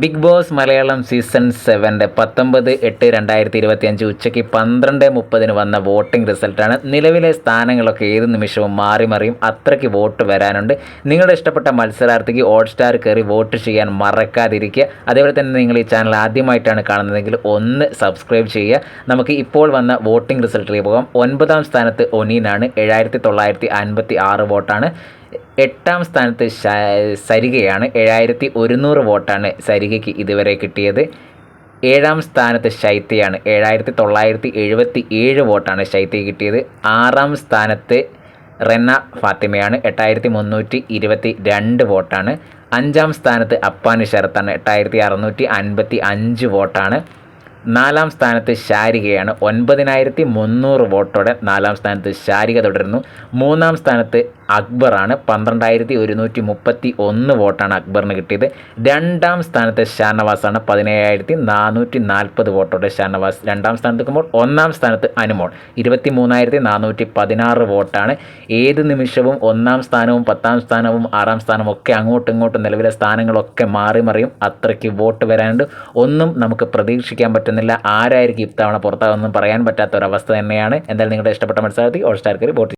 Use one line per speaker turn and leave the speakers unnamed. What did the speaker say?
Big boss Malayalam season സെവന്റെ പത്തൊമ്പത് എട്ട് രണ്ടായിരത്തി ഇരുപത്തി അഞ്ച് ഉച്ചയ്ക്ക് പന്ത്രണ്ട് മുപ്പതിന് വന്ന വോട്ടിംഗ് റിസൾട്ടാണ്. നിലവിലെ സ്ഥാനങ്ങളൊക്കെ ഏത് നിമിഷവും മാറി മറിയും അത്രയ്ക്ക് വോട്ട് വരാനുണ്ട്. നിങ്ങളുടെ ഇഷ്ടപ്പെട്ട മത്സരാർത്ഥിക്ക് ഹോട്ട് സ്റ്റാർ കയറി വോട്ട് ചെയ്യാൻ മറക്കാതിരിക്കുക. അതേപോലെ തന്നെ നിങ്ങൾ ഈ ചാനൽ ആദ്യമായിട്ടാണ് കാണുന്നതെങ്കിൽ ഒന്ന് സബ്സ്ക്രൈബ് ചെയ്യുക. നമുക്ക് ഇപ്പോൾ വന്ന വോട്ടിംഗ് റിസൾട്ടിലേക്ക് പോകാം. ഒൻപതാം സ്ഥാനത്ത് ഒനീനാണ്. ഏഴായിരത്തി തൊള്ളായിരത്തി അൻപത്തി ആറ് വോട്ടാണ്. എട്ടാം സ്ഥാനത്ത് സരികയാണ്. ഏഴായിരത്തി ഒരുന്നൂറ് വോട്ടാണ് സരികയ്ക്ക് ഇതുവരെ കിട്ടിയത്. ഏഴാം സ്ഥാനത്ത് ശൈത്യയാണ്. ഏഴായിരത്തി തൊള്ളായിരത്തി എഴുപത്തി ഏഴ് വോട്ടാണ് ശൈത്യ കിട്ടിയത്. ആറാം സ്ഥാനത്ത് റെന്ന ഫാത്തിമയാണ്. എട്ടായിരത്തി മുന്നൂറ്റി ഇരുപത്തി രണ്ട് വോട്ടാണ്. അഞ്ചാം സ്ഥാനത്ത് അപ്പാനി ശരത്താണ്. എട്ടായിരത്തി അറുന്നൂറ്റി അൻപത്തി അഞ്ച് വോട്ടാണ്. നാലാം സ്ഥാനത്ത് ശാരികയാണ്. ഒൻപതിനായിരത്തി മുന്നൂറ് വോട്ടോടെ നാലാം സ്ഥാനത്ത് ശാരിക തുടരുന്നു. മൂന്നാം സ്ഥാനത്ത് അക്ബറാണ്. പന്ത്രണ്ടായിരത്തി ഒരുന്നൂറ്റി മുപ്പത്തി ഒന്ന് വോട്ടാണ് അക്ബറിന് കിട്ടിയത്. രണ്ടാം സ്ഥാനത്ത് ഷാനവാസാണ് പതിനേഴായിരത്തി നാനൂറ്റി നാൽപ്പത് വോട്ടോടെ ഷാനവാസ് രണ്ടാം സ്ഥാനത്ത് നിൽക്കുമ്പോൾ ഒന്നാം സ്ഥാനത്ത് അനുമോൾ. ഇരുപത്തി മൂന്നായിരത്തി നാനൂറ്റി പതിനാറ് വോട്ടാണ്. ഏത് നിമിഷവും ഒന്നാം സ്ഥാനവും പത്താം സ്ഥാനവും ആറാം സ്ഥാനവും ഒക്കെ അങ്ങോട്ടും ഇങ്ങോട്ടും നിലവിലെ സ്ഥാനങ്ങളൊക്കെ മാറി മറിയും അത്രയ്ക്ക് വോട്ട് വരാനുണ്ട്. ഒന്നും നമുക്ക് പ്രതീക്ഷിക്കാൻ പറ്റുന്നില്ല. ആരായിരിക്കും ഇത്തവണ പുറത്താകുമെന്നും പറയാൻ പറ്റാത്ത ഒരവസ്ഥ തന്നെയാണ്. എന്തായാലും നിങ്ങളുടെ ഇഷ്ടപ്പെട്ട മത്സരാർത്ഥി ഓൾ സ്റ്റാർ കയറി വോട്ട്